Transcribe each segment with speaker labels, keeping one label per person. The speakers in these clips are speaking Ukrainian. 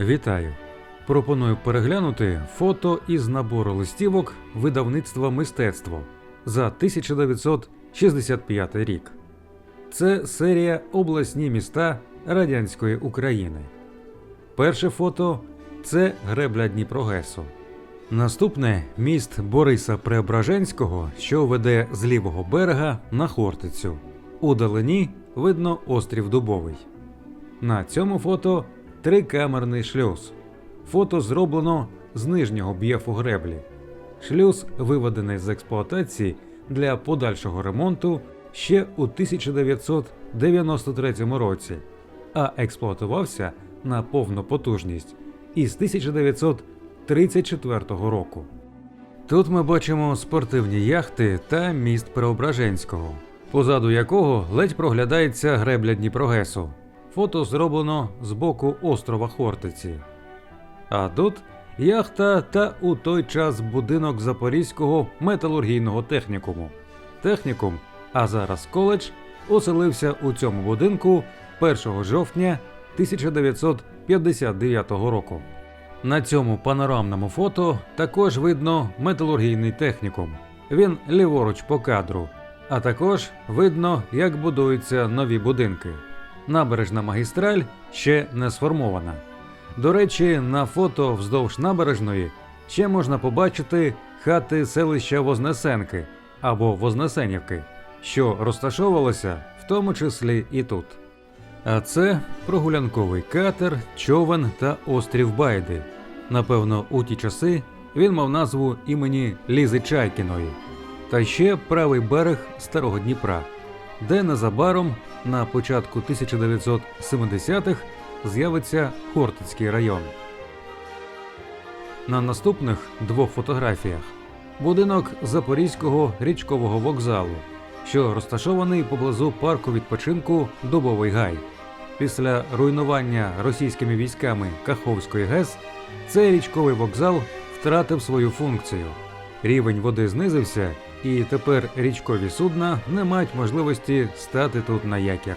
Speaker 1: Вітаю! Пропоную переглянути фото із набору листівок видавництва мистецтво за 1965 рік. Це серія обласні міста радянської України. Перше фото це гребля Дніпрогесу. Наступне міст Бориса Преображенського, що веде з лівого берега на Хортицю. У далині видно острів Дубовий. На цьому фото трикамерний шлюз. Фото зроблено з нижнього б'єфу греблі. Шлюз виведений з експлуатації для подальшого ремонту ще у 1993 році, а експлуатувався на повну потужність із 1934 року. Тут ми бачимо спортивні яхти та міст Преображенського, позаду якого ледь проглядається гребля Дніпрогесу. Фото зроблено з боку острова Хортиці. А тут яхта та у той час будинок Запорізького металургійного технікуму. Технікум, а зараз коледж, оселився у цьому будинку 1 жовтня 1959 року. На цьому панорамному фото також видно металургійний технікум. Він ліворуч по кадру, а також видно, як будуються нові будинки. Набережна магістраль ще не сформована. До речі, на фото вздовж набережної ще можна побачити хати селища Вознесенки або Вознесенівки, що розташовувалося в тому числі і тут. А це прогулянковий катер, човен та острів Байди. Напевно, у ті часи він мав назву імені Лізи Чайкіної, та ще правий берег Старого Дніпра, де незабаром на початку 1970-х з'явиться Хортицький район. На наступних двох фотографіях будинок Запорізького річкового вокзалу, що розташований поблизу парку відпочинку Дубовий Гай. Після руйнування російськими військами Каховської ГЕС цей річковий вокзал втратив свою функцію. Рівень води знизився, і тепер річкові судна не мають можливості стати тут на якір.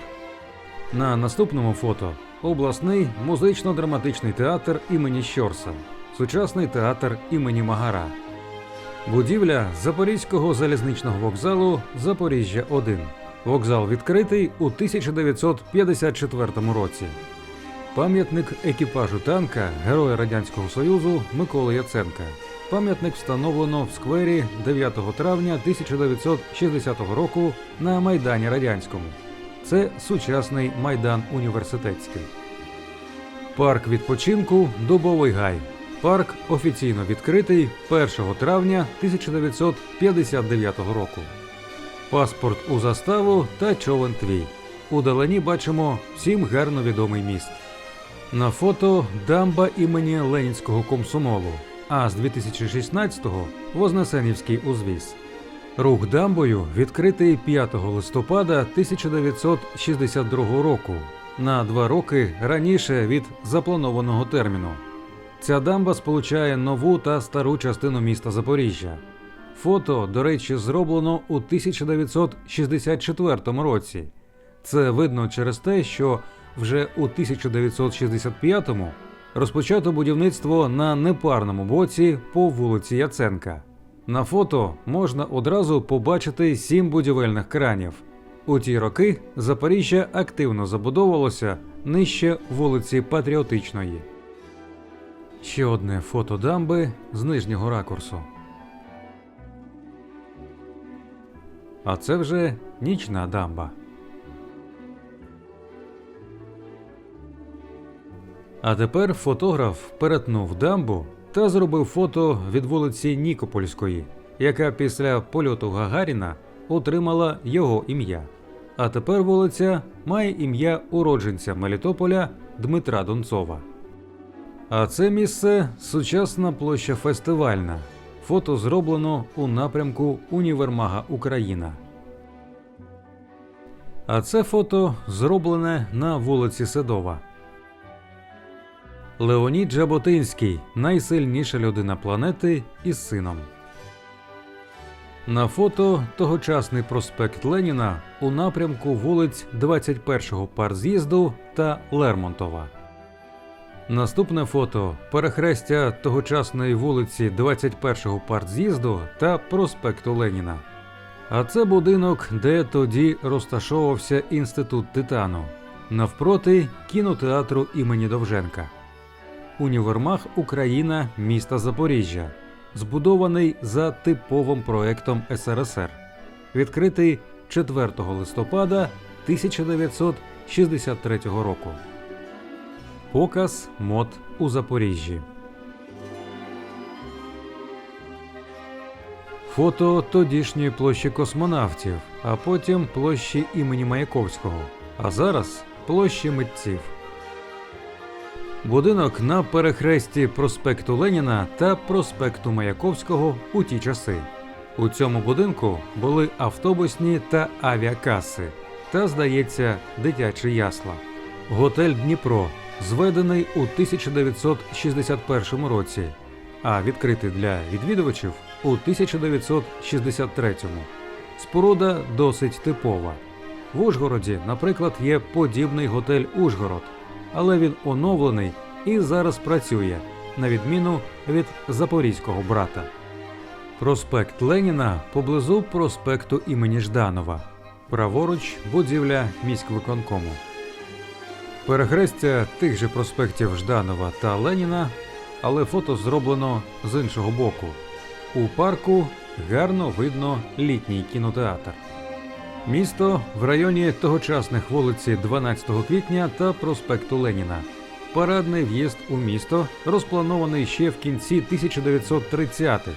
Speaker 1: На наступному фото обласний музично-драматичний театр імені Щорса, сучасний театр імені Магара. Будівля Запорізького залізничного вокзалу Запоріжжя 1. Вокзал відкритий у 1954 році. Пам'ятник екіпажу танка Героя Радянського Союзу Миколи Яценка. Пам'ятник встановлено в сквері 9 травня 1960 року на Майдані Радянському. Це сучасний майдан університетський. Парк відпочинку Дубовий Гай. Парк офіційно відкритий 1 травня 1959 року. Паспорт у заставу та човен твій. Удалені бачимо всім гарно відомий міст. На фото дамба імені Ленінського комсомолу, а з 2016-го Вознесенівський узвіз. Рух дамбою відкритий 5 листопада 1962 року, на два роки раніше від запланованого терміну. Ця дамба сполучає нову та стару частину міста Запоріжжя. Фото, до речі, зроблено у 1964 році. Це видно через те, що вже у 1965-му розпочато будівництво на непарному боці по вулиці Яценка. На фото можна одразу побачити сім будівельних кранів. У ті роки Запоріжжя активно забудовувалося нижче вулиці Патріотичної. Ще одне фото дамби з нижнього ракурсу. А це вже нічна дамба. А тепер фотограф перетнув дамбу та зробив фото від вулиці Нікопольської, яка після польоту Гагаріна отримала його ім'я. А тепер вулиця має ім'я уродженця Мелітополя Дмитра Донцова. А це місце сучасна площа фестивальна. Фото зроблено у напрямку Універмага Україна. А це фото зроблене на вулиці Седова. Леонід Жаботинський найсильніша людина планети із сином. На фото тогочасний проспект Леніна у напрямку вулиць 21-го парз'їзду та Лермонтова. Наступне фото перехрестя тогочасної вулиці 21-го партз'їзду та проспекту Леніна. А це будинок, де тоді розташовувався інститут Титану, навпроти кінотеатру імені Довженка. Універмаг Україна міста Запоріжжя, збудований за типовим проектом СРСР, відкритий 4 листопада 1963 року. Показ мод у Запоріжжі. Фото тодішньої площі космонавтів, а потім площі імені Маяковського, а зараз площі митців. Будинок на перехресті проспекту Леніна та проспекту Маяковського у ті часи. У цьому будинку були автобусні та авіакаси та, здається, дитячі ясла. Готель Дніпро зведений у 1961 році, а відкритий для відвідувачів у 1963. Споруда досить типова. В Ужгороді, наприклад, є подібний готель Ужгород, але він оновлений і зараз працює, на відміну від запорізького брата. Проспект Леніна поблизу проспекту імені Жданова. Праворуч будівля міськвиконкому. Перехрестя тих же проспектів Жданова та Леніна, але фото зроблено з іншого боку. У парку гарно видно літній кінотеатр. Місто в районі тогочасних вулиці 12 квітня та проспекту Леніна. Парадний в'їзд у місто розпланований ще в кінці 1930-х,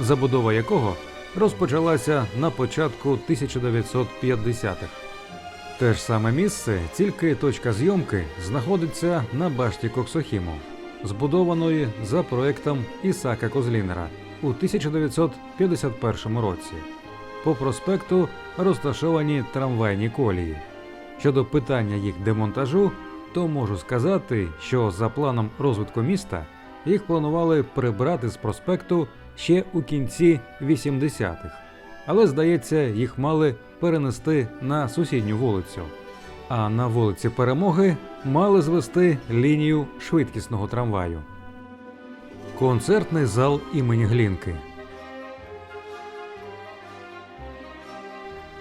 Speaker 1: забудова якого розпочалася на початку 1950-х. Те ж саме місце, тільки точка зйомки знаходиться на башті Коксохіму, збудованої за проектом Ісака Козлінера у 1951 році. По проспекту розташовані трамвайні колії. Щодо питання їх демонтажу, то можу сказати, що за планом розвитку міста їх планували прибрати з проспекту ще у кінці 80-х, але здається, їх мали перенести на сусідню вулицю. А на вулиці Перемоги мали звести лінію швидкісного трамваю. Концертний зал імені Глінки.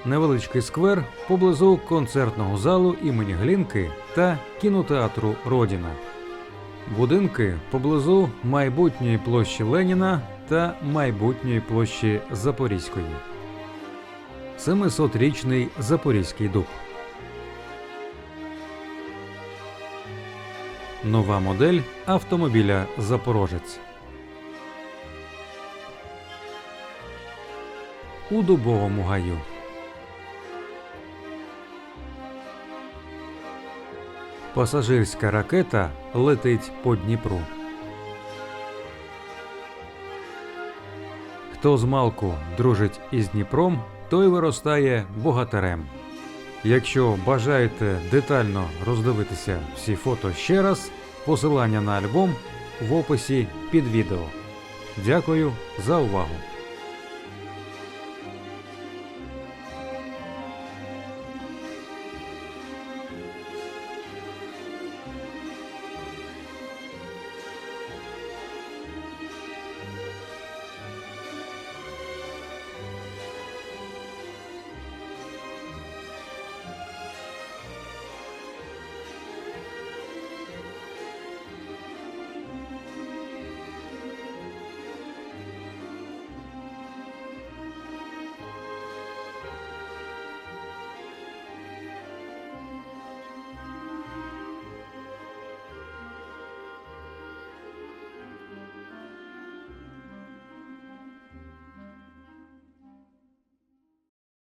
Speaker 1: Невеличкий сквер поблизу концертного залу імені Глінки та кінотеатру Родіна. Будинки поблизу майбутньої площі Леніна та майбутньої площі Запорізької. 700-річний Запорізький дуб. Нова модель автомобіля Запорожець. У дубовому гаю. Пасажирська ракета летить по Дніпру. Хто з малку дружить із Дніпром, той виростає богатирем. Якщо бажаєте детально роздивитися всі фото ще раз, посилання на альбом в описі під відео. Дякую за увагу!